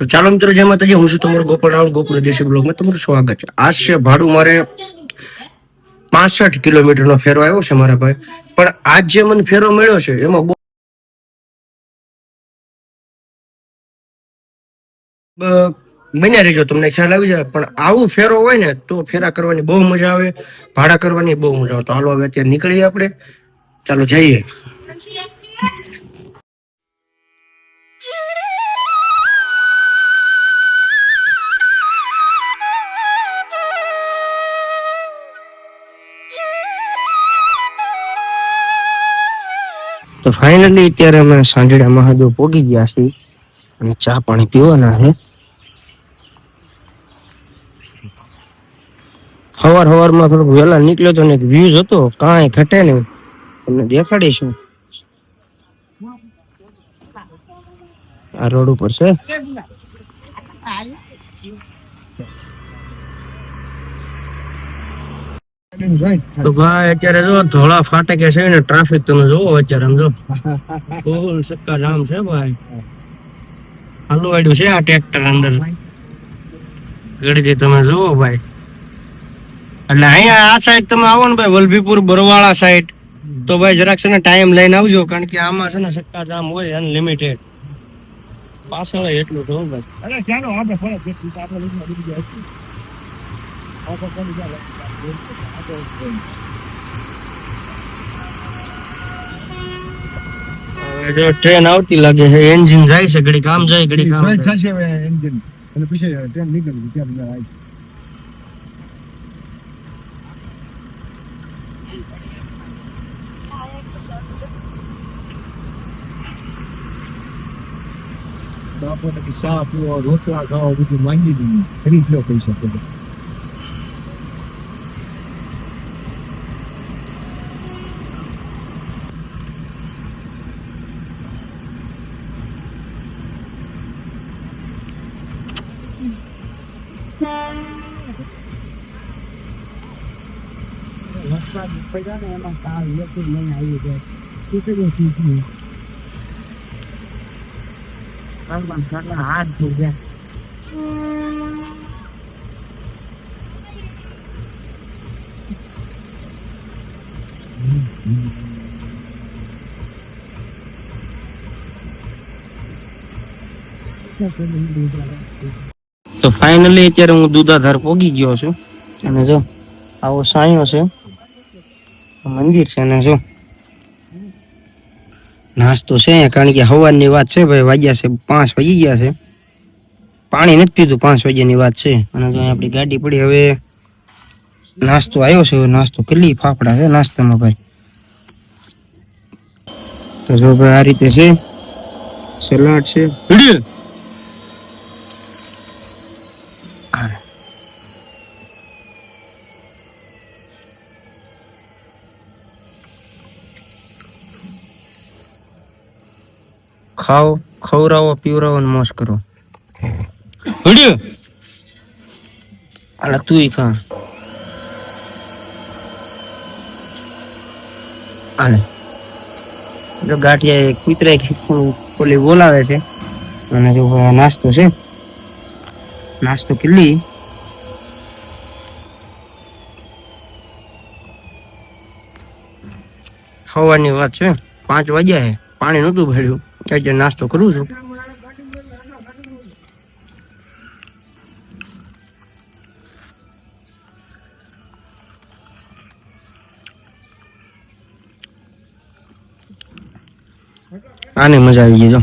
તો ચાલો મિત્રો જય માતાજી હું છું તમારો ગોપાલ રાવલ, ગોકુળ દેશી બ્લોગમાં તમારું સ્વાગત છે. આજ છે ભાડું મારે પાસઠ કિલોમીટરનો ફેરો આવ્યો છે મારા ભાઈ. પણ આજ જે મને ફેરો મળ્યો છે, એમાં બન્યા રહેજો, તમને ખ્યાલ આવી જાય. પણ આવું ફેરો હોય ને, તો ફેરા કરવાની બહુ મજા આવે, ભાડા કરવાની બહુ મજા આવે. તો હાલો, હવે અત્યારે નીકળીએ આપણે. ચાલો, જઈએ. તો ફાઇનલી અત્યારે અમે સાંજડા મહાદેવ પોગી ગયા છીએ અને ચા પાણી પીવાના છે. સવાર હવારમાં થોડુંક વહેલા નીકળ્યો તો એક વ્યૂઝ હતો, કાંઈ ઘટે નહીં. તમને દેખાડીશું. આ રોડ ઉપર છે. તો ભાઈ અત્યારે જો ધોળા ફાટકે છે ને ટ્રાફિક તમે જોવો અત્યારે સમજો ફૂલ સક્કા જામ છે ભાઈ. હાલુ હલવાડ્યું છે આ ટ્રેક્ટર અંદર. ગળીથી તમે જોવો ભાઈ. એટલે અહીંયા આ સાઈડ તમે આવો ને ભાઈ વલભીપુર બરવાળા સાઈડ તો ભાઈ જરાક છે ને ટાઈમ લઈને આવજો કારણ કે આમાં છે ને સક્કા જામ હોય અનલિમિટેડ પાછળ એટલું તો ભાઈ. અરે ચાલો આપણે ફરક આપણે જો ટ્રેન આવતી લાગે છે એન્જિન જાય છે ઘડી કામ જાય ઘડી કામ સ્વયં જાય. થશે હવે એન્જિન અને પછી ટ્રેન નીકળી ત્યાં બધા આવી બાપોને કે ચા પીવો રોટલા ખાઓ બધું માંગી દીધું ખરીદ લો પૈસા તો વરસાદ પડ્યો ને એમાં કાલ લેખી લઈને આવી જાય કેટલું ચીજનું કાલમાં કેટલા હાથ થઈ ગયા તો ફાઇનલી અત્યારે હું દુધાધાર પોગી ગયો છું. અને જો, આવો સાયો છે. મંદિર છે ને જો નાસ્તો છે કારણ કે સવારની વાત છે ભાઈ, વાગ્યા છે, પાંચ વાગી ગયા છે. પાણી નથી પીધું, પાંચ વાગ્યાની વાત છે. અને જો આપણી ગાડી પડી, હવે નાસ્તો આવ્યો છે નાસ્તો કેટલી ફાફડા છે નાસ્તામાં ભાઈ. તો જો ભાઈ આ રીતે છે, સલાડ છે. ખાઓ ખવરાવો પીવરાવો ને મોજ કરો. વીડિયો અલા તું ખા. આલે. જો ગાંઠિયા કૂતરા ઓલી બોલાવે છે. અને જો નાસ્તો છે. નાસ્તો કેટલી? સવારની વાત છે. પાંચ વાગ્યા છે પાણી નહોતું ભર્યું. એટલે નાસ્તો કરું છું આને મજા આવી ગઈ જો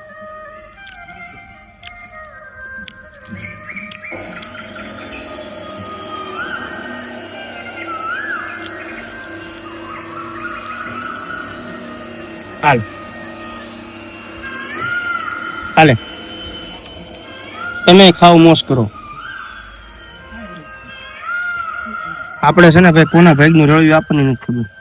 હાલ હાલે તમે ખાવ મોસ કરો આપણે છે ને ભાઈ કોના ભાગનું રળિયું આપણને નથી ખબર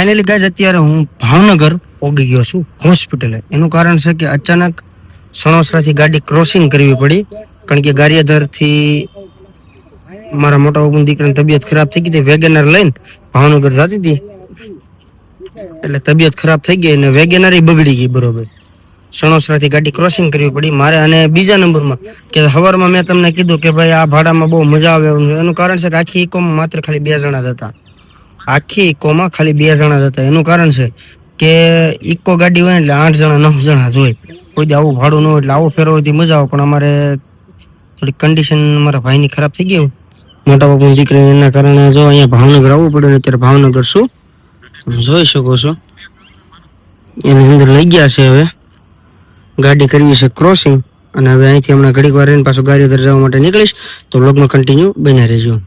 ફાઇનલી ગાઈઝ અત્યારે હું ભાવનગર પોગી ગયો છું હોસ્પિટલે એનું કારણ છે કે અચાનક સણોસરાથી ગાડી ક્રોસિંગ કરવી પડી, કારણ કે ગારિયાધરથી મારા મોટા બાબુ દીકરાની તબિયત ખરાબ થઈ ગઈ હતી, વેગેનર લઈને ભાવનગર જતી હતી. એટલે તબિયત ખરાબ થઈ ગઈ અને વેગેનર બગડી ગઈ બરોબર. સણોસરાથી ગાડી ક્રોસિંગ કરવી પડી. મારે અને બીજા નંબરમાં કે સવારમાં મેં તમને કીધું કે ભાઈ આ ભાડામાં બહુ મજા આવે એનું કારણ છે કે આખી ઇકોમ માત્ર ખાલી બે જણા જ હતા. આખી ઇકોમાં ખાલી બે જણા જ હતા. એનું કારણ છે કે ઇકો ગાડી હોય એટલે આઠ જણા, નવ જણા જ હોય. કોઈ આવું ભાડું ન હોય એટલે આવો ફેરો હોય મજા આવે, પણ અમારે થોડી કન્ડિશન મારા ભાઈની ખરાબ થઈ ગઈ મોટા બાપુની દીકરી એના કારણે જો અહીંયા ભાવનગર આવવું પડે ને અત્યારે ભાવનગર શું? જોઈ શકો છો. એની અંદર લઈ ગયા છે હવે. ગાડી કરવી છે ક્રોસિંગ અને હવે અહીંથી હમણાં ઘડીક વાર પાછું ગાડી જવા માટે નીકળીશ. તો લગ્ન કન્ટિન્યુ બન્યા રહેજો.